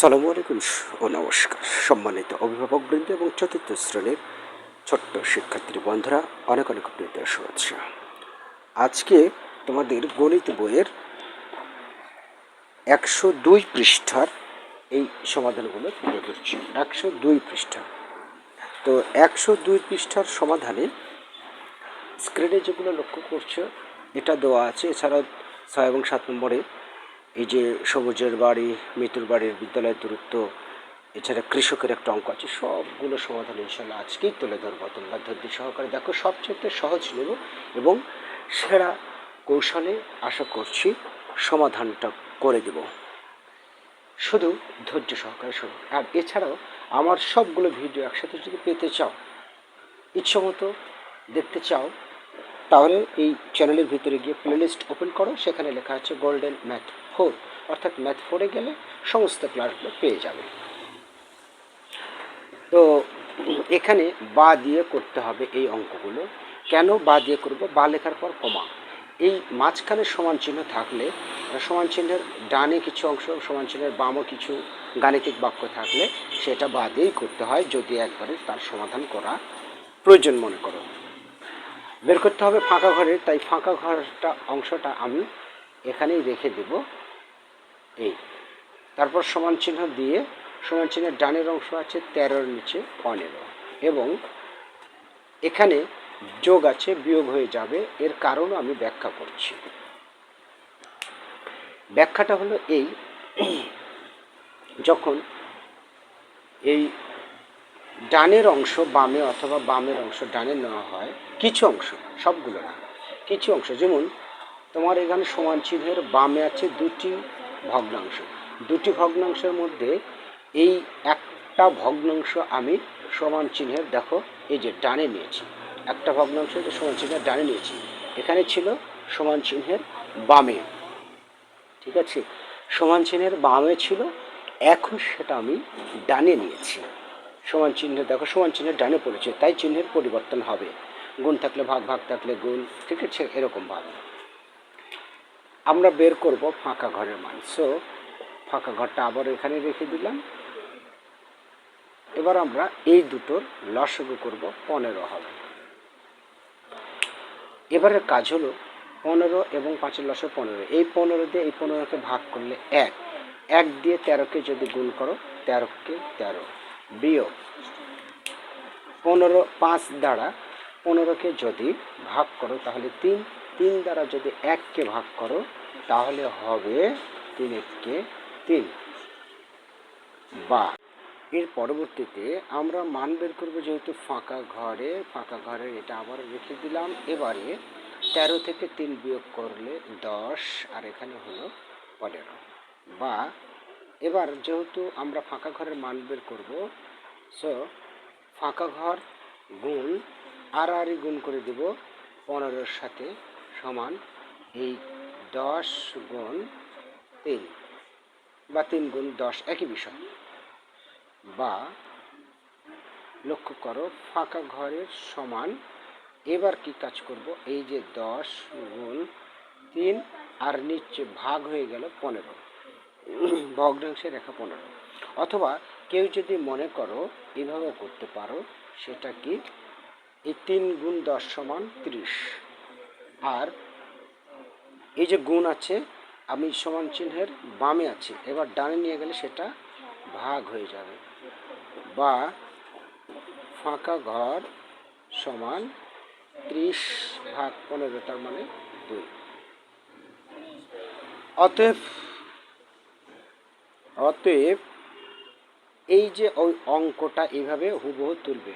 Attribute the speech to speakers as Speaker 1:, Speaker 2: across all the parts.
Speaker 1: সালামু আলাইকুম ও নমস্কার। সম্মানিত অভিভাবকবৃন্দ এবং চতুর্থ শ্রেণির ছোট্ট শিক্ষার্থী বন্ধুরা, অনেক অনেক প্রীত শুভেচ্ছা। আজকে তোমাদের গণিত বইয়ের একশো দুই পৃষ্ঠার এই সমাধানগুলো তুলে ধরছি। একশো দুই পৃষ্ঠা। তো একশো দুই পৃষ্ঠার সমাধানে স্ক্রিনে যেগুলো লক্ষ্য করছ, এটা দেওয়া আছে। এছাড়াও ছয় এবং সাত নম্বরে এই যে সবুজের বাড়ি মৃত্যুর বাড়ির বিদ্যালয়ের দূরত্ব, এছাড়া কৃষকের একটা অঙ্ক আছে, সবগুলো সমাধান ইনশাল্লাহ আজকেই তুলে ধরবো। তোমরা ধৈর্য সহকারে দেখো সবচেয়ে সহজ নেব এবং সেরা কৌশলে আশা করছি সমাধানটা করে দেব। শুধু ধৈর্য সহকারে শোনো। আর এছাড়াও আমার সবগুলো ভিডিও একসাথে যদি পেতে চাও, ইচ্ছামতো দেখতে চাও, তাহলে এই চ্যানেলের ভিতরে গিয়ে প্লেলিস্ট ওপেন করো, সেখানে লেখা আছে গোল্ডেন ম্যাথ ফোর অর্থাৎ ম্যাথ ফোরে গেলে সমস্ত ক্লাসগুলো পেয়ে যাবে। তো এখানে বা দিয়ে করতে হবে এই অঙ্কগুলো। কেন বা দিয়ে করব? বা লেখার পর কমা। এই মাঝখানে সমান চিহ্ন থাকলে, সমান চিহ্নের ডানে কিছু অংশ, সমান চিহ্নের বামও কিছু গাণিতিক বাক্য থাকলে সেটা বা দিয়েই করতে হয়, যদি একবারে তার সমাধান করা প্রয়োজন মনে করো। বের করতে হবে ফাঁকা ঘরে তাই ফাঁকা ঘরটা অংশটা আমি এখানেই রেখে দেব। এই। তারপর সমান চিহ্ন দিয়ে, সমান চিহ্নের ডানের অংশ আছে তেরোর নিচে পনেরো। এবং এখানে যোগ আছে, বিয়োগ হয়ে যাবে, এর কারণ আমি ব্যাখ্যা করছি। ব্যাখ্যাটা হলো এই, যখন এই ডানের অংশ বামে অথবা বামের অংশ ডানে নেওয়া হয়, কিছু অংশ, সবগুলো না, কিছু অংশ। যেমন তোমার এখানে সমান চিহ্নের বামে আছে দুটি ভগ্নাংশ। দুটি ভগ্নাংশের মধ্যে এই একটা ভগ্নাংশ আমি সমান চিহ্নের, দেখো, এই যে ডানে নিয়েছি। একটা ভগ্নাংশ যে সমান চিহ্নের ডানে নিয়েছি। এখানে ছিল সমান চিহ্নের বামে। ঠিক আছে? সমান চিহ্নের বামে ছিল, এখন সেটা আমি ডানে নিয়েছি। সমান চিহ্ন দেখো, সমান চিহ্নের ডানে পড়েছে, তাই চিহ্নের পরিবর্তন হবে। গুণ থাকলে ভাগ ভাগ থাকলে গুণ, ঠিক আছে? এরকমভাবে। আমরা বের করব ফাঁকা ঘরের মান। সো ফাঁকা ঘরটা আবার এখানে রেখে দিলাম। এবার আমরা এই দুটোর লসগু করব পনেরো হবে। এবারের কাজ হলো পনেরো এবং পাঁচের লসে পনেরো। এই পনেরো দিয়ে এই পনেরোকে ভাগ করলে এক। এক দিয়ে তেরোকে যদি গুণ করো, তেরোকে তেরো। বিয়োগ পনেরো পাঁচ দ্বারা পনেরোকে যদি ভাগ করো, তাহলে তিন তিন দ্বারা যদি এককে ভাগ করো, তাহলে হবে তিন এককে তিন। বা, এর পরবর্তীতে আমরা মান বের করব যেহেতু ফাঁকা ঘরে ফাঁকা ঘরে এটা আবার রেখে দিলাম। এবারে তেরো থেকে তিন বিয়োগ করলে দশ, আর এখানে হলো পনেরো। বা, এবার যেহেতু আমরা ফাঁকা ঘরের মান বের করব সো ফাঁকা ঘর গুণ আর আরই গুণ করে দেব পনেরোর সাথে সমান এই দশ গুণ তিন বা তিন গুণ দশ, একই বিষয়। বা লক্ষ্য করো, ফাঁকা ঘরের সমান, এবার কি কাজ করব? এই যে দশ গুণ তিন, আর নিচে ভাগ হয়ে গেল পনেরো। ভগ্নাংশে রেখা পনেরো। অথবা কেউ যদি মনে করো এভাবে করতে পারো, সেটা কি? এই তিন গুণ দশ সমান ত্রিশ। আর এই যে গুণ আছে, আমি সমান চিহ্নের বামে আছি, এবার ডানে নিয়ে গেলে সেটা ভাগ হয়ে যাবে। বা ফাঁকা ঘর সমান ত্রিশ ভাগ পনেরো, তার মানে দুই। অতএব অতএব এই যে ওই অঙ্কটা এইভাবে হুবহু তুলবে।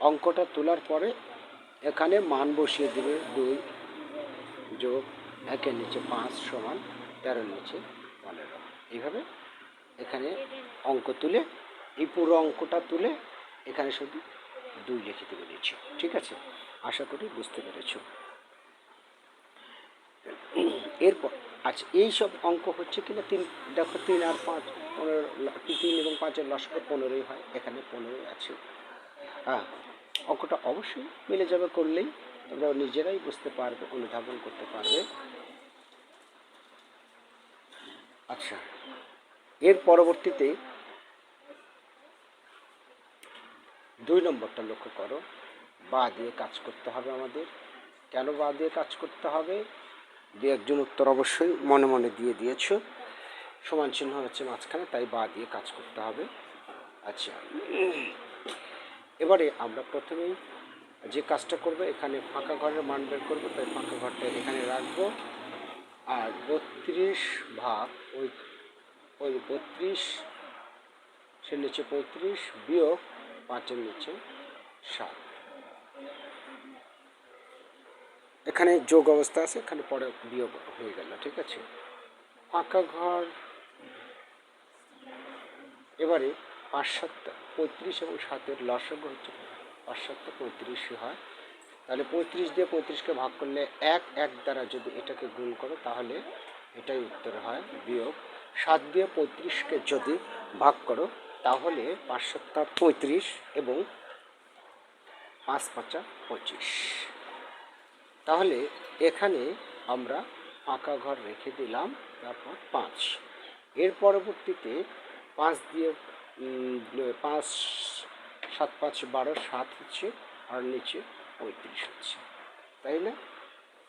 Speaker 1: অঙ্কটা তোলার পরে এখানে মান বসিয়ে দেবে দুই। যোগ একের নিচে পাঁচ সমান তেরোর নিচে পনেরো। এইভাবে এখানে অঙ্ক তুলে, এই পুরো অঙ্কটা তুলে এখানে শুধু দুই লিখে দেবে দিচ্ছি ঠিক আছে? আশা করি বুঝতে পেরেছ। এরপর আচ্ছা এই সব অঙ্ক হচ্ছে কিনা? তিন, দেখো, তিন আর পাঁচ, পনেরো, তিন এবং পাঁচের লস্কর পনেরোই হয়। এখানে পনেরোই আছে। হ্যাঁ অঙ্কটা অবশ্যই মিলে যাবে করলেই। তোমরা নিজেরাই বুঝতে পারবে, অনুধাবন করতে পারবে। আচ্ছা এর পরবর্তীতে দুই নম্বরটা লক্ষ্য করো। বা দিয়ে কাজ করতে হবে আমাদের। কেন বা দিয়ে কাজ করতে হবে? দু একজন উত্তর অবশ্যই মনে মনে দিয়ে দিয়েছ। সমান চিহ্ন হচ্ছে মাঝখানে, তাই বা দিয়ে কাজ করতে হবে। আচ্ছা এবারে আমরা প্রথমেই যে কাজটা করবে, এখানে ফাঁকা ঘরের মান বের করব, তাই ফাঁকা ঘরটা এখানে রাখব। আর বত্রিশ ভাগ ওই ওই বত্রিশ, সে নিচে পঁয়ত্রিশ, বিয়োগ পাঁচের নিচে সাত। এখানে যোগ অবস্থা আছে, এখানে পরে বিয়োগ হয়ে গেল, ঠিক আছে? ফাঁকা ঘর, এবারে পাঁচ সাতটা, পঁয়ত্রিশ এবং সাতের লসগ হচ্ছে পাঁচ সাতটা পঁয়ত্রিশই হয়। তাহলে পঁয়ত্রিশ দিয়ে পঁয়ত্রিশকে ভাগ করলে এক এক দ্বারা যদি এটাকে গুণ করো, তাহলে এটাই উত্তর হয় বিয়োগ। সাত দিয়ে পঁয়ত্রিশকে যদি ভাগ করো, তাহলে পাঁচ সাতটা পঁয়ত্রিশ এবং পাঁচ পাঁচা পঁচিশ। তাহলে এখানে আমরা ফাঁকা ঘর রেখে দিলাম, তারপর পাঁচ। এর পরবর্তীতে পাঁচ দিয়ে পাঁচ সাত পাঁচ বারো, সাত হচ্ছে আর নিচে পঁয়ত্রিশ হচ্ছে। তাই না?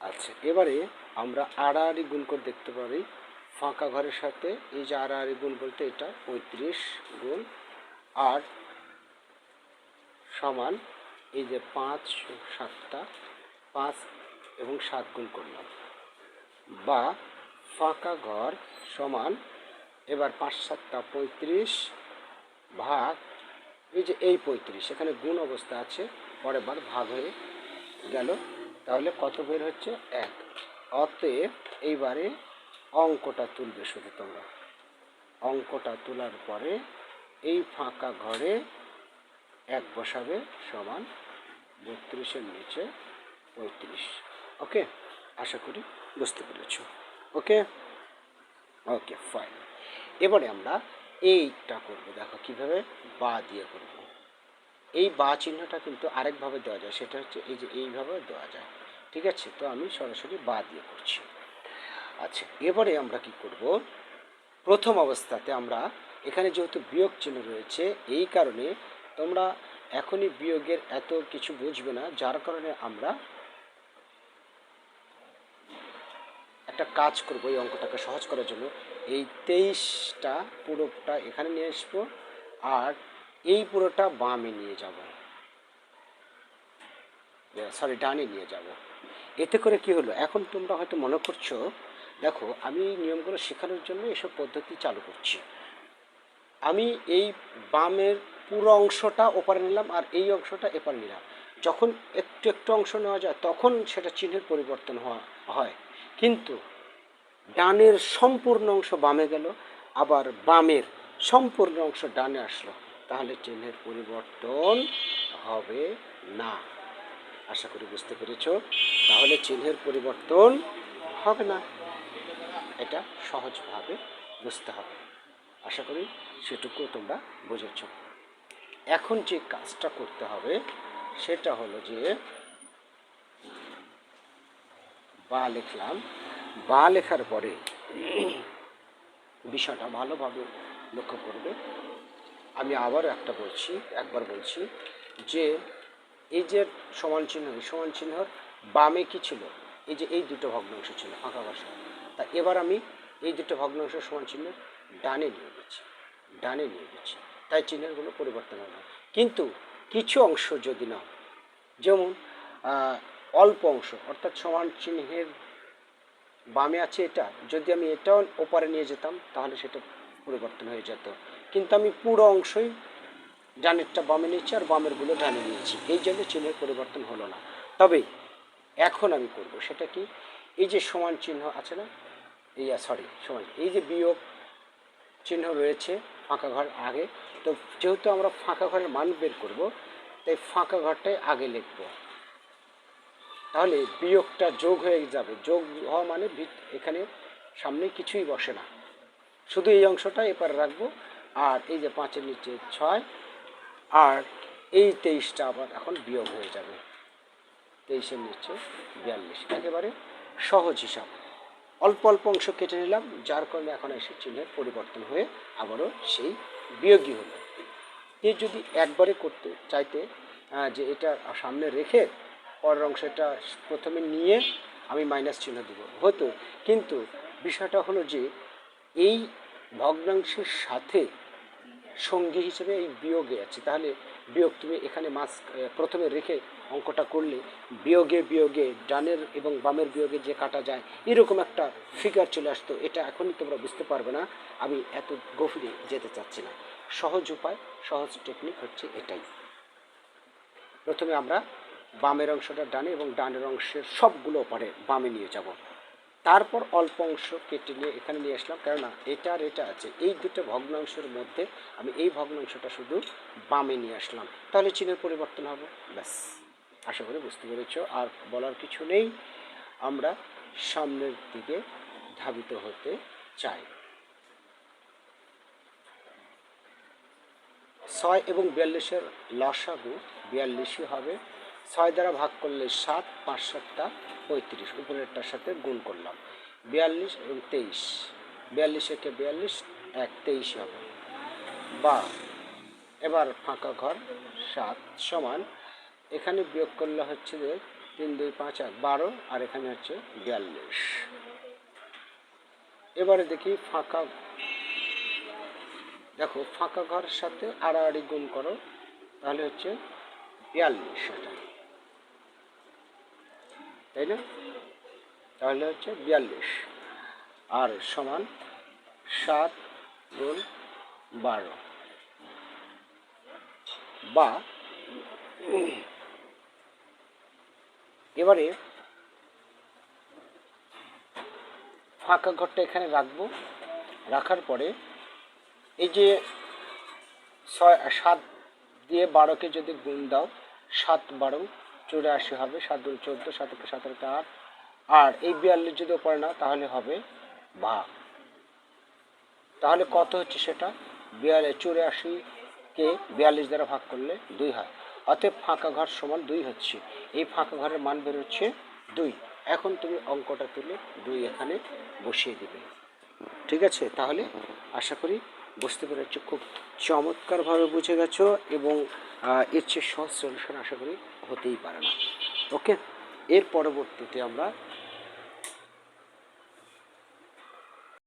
Speaker 1: আচ্ছা এবারে আমরা আড়াআড়ি গুণ করে দেখতে পারি। ফাঁকা ঘরের সাথে এই যে আড়াআড়ি গুণ বলতে এটা পঁয়ত্রিশ গুণ আর সমান এই যে পাঁচ সাতটা, পাঁচ এবং সাত গুণ করলাম। বা ফাঁকা ঘর সমান এবার পাঁচ সাতটা পঁয়ত্রিশ ভাগ এই যে এই পঁয়ত্রিশ, এখানে গুণ অবস্থা আছে, পরের বার ভাগ হয়ে গেল। তাহলে কত বের হচ্ছে? এক। অতএব এইবারে অঙ্কটা তুলবে শুধু তোমরা। অঙ্কটা তোলার পরে এই ফাঁকা ঘরে এক বসাবে সমান বত্রিশের নিচে পঁয়ত্রিশ। ওকে? আশা করি বুঝতে পেরেছ। ওকে? Okay, fine. এবারে আমরা এইটা করব, দেখো কীভাবে বা দিয়ে করব। এই বা চিহ্নটা কিন্তু আরেকভাবে দেওয়া যায়, সেটা হচ্ছে এই যে এইভাবে দেওয়া যায়, ঠিক আছে? তো আমি সরাসরি বা দিয়ে করছি। আচ্ছা এবারে আমরা কি করব? প্রথম অবস্থাতে আমরা এখানে যেহেতু বিয়োগ চিহ্ন রয়েছে, এই কারণে তোমরা এখনই বিয়োগের এত কিছু বুঝবে না, যার কারণে আমরা একটা কাজ করব এই অঙ্কটাকে সহজ করার জন্য। এই তেইশটা পুরোটা এখানে নিয়ে আসব আর এই পুরোটা বামে নিয়ে যাব। সরি ডানে নিয়ে যাব। এতে করে কি হলো? এখন তোমরা হয়তো মনে করছ, দেখো, আমি এই নিয়মগুলো শেখানোর জন্য এসব পদ্ধতি চালু করছি। আমি এই বামের পুরো অংশটা ওপারে নিলাম আর এই অংশটা এপারে নিলাম। যখন একটু একটু অংশ নেওয়া যায়, তখন সেটা চিহ্নের পরিবর্তন হওয়া হয়। কিন্তু ডানের সম্পূর্ণ অংশ বামে গেল, আবার বামের সম্পূর্ণ অংশ ডানে আসলো। তাহলে চিহ্নের পরিবর্তন হবে না। আশা করি বুঝতে পেরেছ? তাহলে চিহ্নের পরিবর্তন হবে না। এটা সহজভাবে বুঝতে হবে। আশা করি সেটুকু তোমরা বুঝেছ। এখন যে কাজটা করতে হবে, সেটা হলো যে, বা লিখলাম বা লেখার পরে বিষয়টা ভালোভাবে লক্ষ্য করবে। আমি আবারও একটা বলছি, একবার বলছি যে এই যে সমান চিহ্ন সমান চিহ্নর বামে কি ছিল? এই যে এই দুটো ভগ্নাংশ ছিল, ফাঁকা বাসা। তা এবার আমি এই দুটো ভগ্নাংশ সমান চিহ্ন ডানে নিয়ে গেছি ডানে নিয়ে গেছি তাই চিহ্নের কোনো পরিবর্তন হবে। কিন্তু কিছু অংশ যদি না যেমন অল্প অংশ, অর্থাৎ সমান চিহ্নের বামে আছে এটা। যদি আমি এটাও ওপারে নিয়ে যেতাম, তাহলে সেটা পরিবর্তন হয়ে যেত। কিন্তু আমি পুরো অংশই ডানেরটা বামে নিয়েছি আর বামেরগুলো ডানে নিয়েছি। এই জন্য চিহ্নের পরিবর্তন হলো না। তবে এখন আমি করব সেটা কি? এই যে সমান চিহ্ন আছে না? এই সরি সমান। এই যে বিয়োগ চিহ্ন রয়েছে ফাঁকা ঘর আগে, তো যেহেতু আমরা ফাঁকা ঘরের মান বের করব, তাই ফাঁকা ঘরটাই আগে লিখব। তাহলে বিয়োগটা যোগ হয়ে যাবে। যোগ হওয়া মানে এখানে সামনে কিছুই বসে না। শুধু এই অংশটা এপারে রাখব। আর এই যে পাঁচের নিচে ছয়, আর এই তেইশটা আবার এখন বিয়োগ হয়ে যাবে। তেইশের নিচে বিয়াল্লিশ। একেবারে সহজ হিসাব। অল্প অল্প অংশ কেটে নিলাম, যার কারণে এখন এসে চিহ্নের পরিবর্তন হয়ে আবারও সেই বিয়োগই হলো। এ যদি একবারে করতে চাইতে যে এটা সামনে রেখে পরের অংশটা প্রথমে নিয়ে আমি মাইনাস চিহ্ন দেবো। হতো। কিন্তু বিষয়টা হলো যে, এই ভগ্নাংশের সাথে সঙ্গী হিসেবে এই বিয়োগে আছে। তাহলে বিয়োগ তুমি এখানে মাস প্রথমে রেখে অঙ্কটা করলে বিয়োগে বিয়োগে, ডানের এবং বামের বিয়োগে যে কাটা যায়, এরকম একটা ফিগার চলে আসতো। এটা এখনই তোমরা বুঝতে পারবে না। আমি এত গভীরে যেতে চাচ্ছি না। সহজ উপায়, সহজ টেকনিক হচ্ছে এটাই। প্রথমে আমরা বামের অংশটা ডানে এবং ডানের অংশের সবগুলো পারে বামে নিয়ে যাব। তারপর অল্প অংশ কেটে নিয়ে এখানে নিয়ে আসলাম। কেননা এটা আর এটা আছে। এই দুটো ভগ্নাংশের মধ্যে আমি এই ভগ্নাংশটা শুধু বামে নিয়ে আসলাম। তাহলে চিহ্নের পরিবর্তন হবে। ব্যাস। আশা করি বুঝতে পেরেছ। আর বলার কিছু নেই। আমরা সামনের দিকে ধাবিত হতে চাই। ছয় এবং বিয়াল্লিশের লসাগু বিয়াল্লিশই হবে। ছয় দ্বারা ভাগ করলে সাত, পাঁচ সাতটা, পঁয়ত্রিশ। উপরেরটার সাথে গুণ করলাম। বিয়াল্লিশ এবং তেইশ। বিয়াল্লিশ একে বিয়াল্লিশ, এক তেইশ হবে। বা, এবার ফাঁকা ঘর, সাত সমান, এখানে বিয়োগ করলে হচ্ছে যে তিন, দুই, পাঁচ, এক, বারো, আর এখানে হচ্ছে বিয়াল্লিশ। এবারে দেখি ফাঁকা, দেখো ফাঁকা ঘরের সাথে আড়াআড়ি গুণ করো, তাহলে হচ্ছে বিয়াল্লিশ এটা। তাই না? তাহলে হচ্ছে বিয়াল্লিশ। আর সমান সাত গুণ বারো। বা এবারে ফাঁকা ঘরটা এখানে রাখব। রাখার পরে এই যে ছয়, সাত দিয়ে বারোকে যদি গুণ দাও, সাত বারো চুরাশি হবে, সাত দুই চোদ্দ, সাত একে সতেরোটা আট আর এই বিয়াল্লিশ যদি পড়ে না তাহলে হবে ভাগ তাহলে কত হচ্ছে সেটা? বিয়াল্লিশ চুরাশিকে বিয়াল্লিশ দ্বারা ভাগ করলে দুই হয়। অতএব ফাঁকা ঘর সমান দুই হচ্ছে। এই ফাঁকা ঘরের মান বেরোচ্ছে দুই। এখন তুমি অঙ্কটা তুলে দুই এখানে বসিয়ে দিবে। ঠিক আছে? তাহলে আশা করি বুঝতে পেরেছ। খুব চমৎকারভাবে বুঝে গেছো এবং এর চেয়ে সহজ সলিউশন আশা করি হতেই পারে না। ওকে এর পরবর্তীতে আমরা